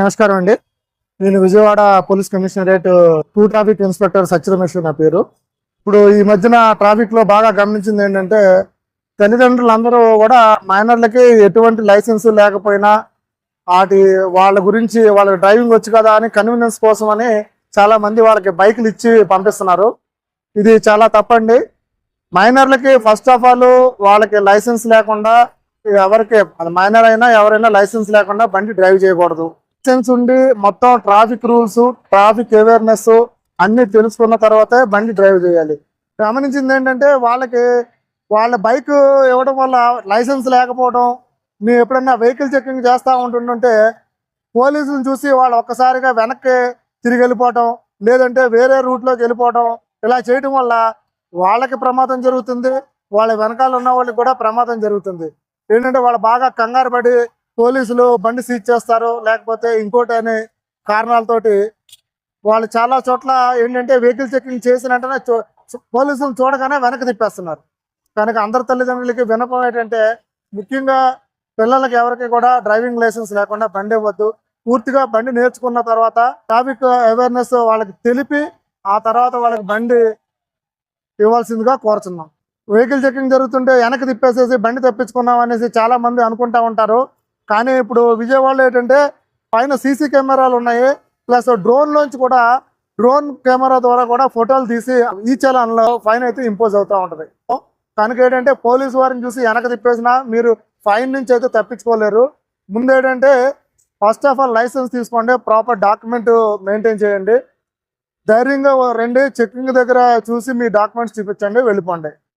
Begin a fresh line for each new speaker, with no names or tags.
నమస్కారం అండి. నేను Vijayawada police commissionerate two traffic inspector Satyaramesh నా పేరు. ఇప్పుడు ఈ మధ్యన ట్రాఫిక్లో బాగా గమనించింది ఏంటంటే తల్లిదండ్రులందరూ కూడా మైనర్లకి ఎటువంటి లైసెన్స్ లేకపోయినా వాటి వాళ్ళ గురించి వాళ్ళకి డ్రైవింగ్ వచ్చు కదా అని కన్వీనియన్స్ కోసం అని చాలా మంది వాళ్ళకి బైకులు ఇచ్చి పంపిస్తున్నారు. ఇది చాలా తప్పండి. మైనర్లకి ఫస్ట్ ఆఫ్ ఆల్ వాళ్ళకి లైసెన్స్ లేకుండా ఎవరికి మైనర్ అయినా ఎవరైనా లైసెన్స్ లేకుండా బండి డ్రైవ్ చేయకూడదు. లైసెన్స్ ఉండి మొత్తం ట్రాఫిక్ రూల్స్ ట్రాఫిక్ అవేర్నెస్ అన్ని తెలుసుకున్న తర్వాతే బండి డ్రైవ్ చేయాలి. గమనించింది ఏంటంటే వాళ్ళకి వాళ్ళ బైక్ ఇవ్వడం వల్ల లైసెన్స్ లేకపోవడం మేము ఎప్పుడన్నా వెహికల్ చెకింగ్ చేస్తూ ఉంటుంటే పోలీసులను చూసి వాళ్ళు ఒక్కసారిగా వెనక్కి తిరిగి వెళ్ళిపోవటం లేదంటే వేరే రూట్లోకి వెళ్ళిపోవటం ఇలా చేయడం వల్ల వాళ్ళకి ప్రమాదం జరుగుతుంది వాళ్ళ వెనకాల ఉన్న వాళ్ళకి కూడా ప్రమాదం జరుగుతుంది. ఏంటంటే వాళ్ళు బాగా కంగారు పడి పోలీసులు బండి సీజ్ చేస్తారు లేకపోతే ఇంకోటి అనే కారణాలతోటి వాళ్ళు చాలా చోట్ల ఏంటంటే వెహికల్ చెకింగ్ చేసిన వెంటనే పోలీసులు చూడగానే వెనక్కి తిప్పేస్తున్నారు. కనుక అందరి తల్లిదండ్రులకి వినపం ఏంటంటే ముఖ్యంగా పిల్లలకి ఎవరికి కూడా డ్రైవింగ్ లైసెన్స్ లేకుండా బండి ఇవ్వద్దు. పూర్తిగా బండి నేర్చుకున్న తర్వాత ట్రాఫిక్ అవేర్నెస్ వాళ్ళకి తెలిపి ఆ తర్వాత వాళ్ళకి బండి ఇవ్వాల్సిందిగా కోరుతున్నాం వెహికల్ చెకింగ్ జరుగుతుంటే వెనక్కి తిప్పేసేసి బండి తెప్పించుకున్నాం అనేసి చాలా మంది అనుకుంటా ఉంటారు. కానీ ఇప్పుడు విజయవాడలో ఏంటంటే పైన సీసీ కెమెరాలు ఉన్నాయి. ప్లస్ డ్రోన్ లోంచి కూడా డ్రోన్ కెమెరా ద్వారా కూడా ఫోటోలు తీసి ఈ చలాన్లో ఫైన్ అయితే ఇంపోజ్ అవుతూ ఉంటది. కనుక ఏంటంటే పోలీసు వారిని చూసి వెనక తిప్పేసినా మీరు ఫైన్ నుంచి అయితే తప్పించుకోలేరు. ముందు ఏంటంటే ఫస్ట్ ఆఫ్ ఆల్ లైసెన్స్ తీసుకోండి ప్రాపర్ డాక్యుమెంట్ మెయింటైన్ చేయండి. ధైర్యంగా రండి చెక్కింగ్ దగ్గర చూసి మీ డాక్యుమెంట్స్ చూపించండి వెళ్ళిపోండి.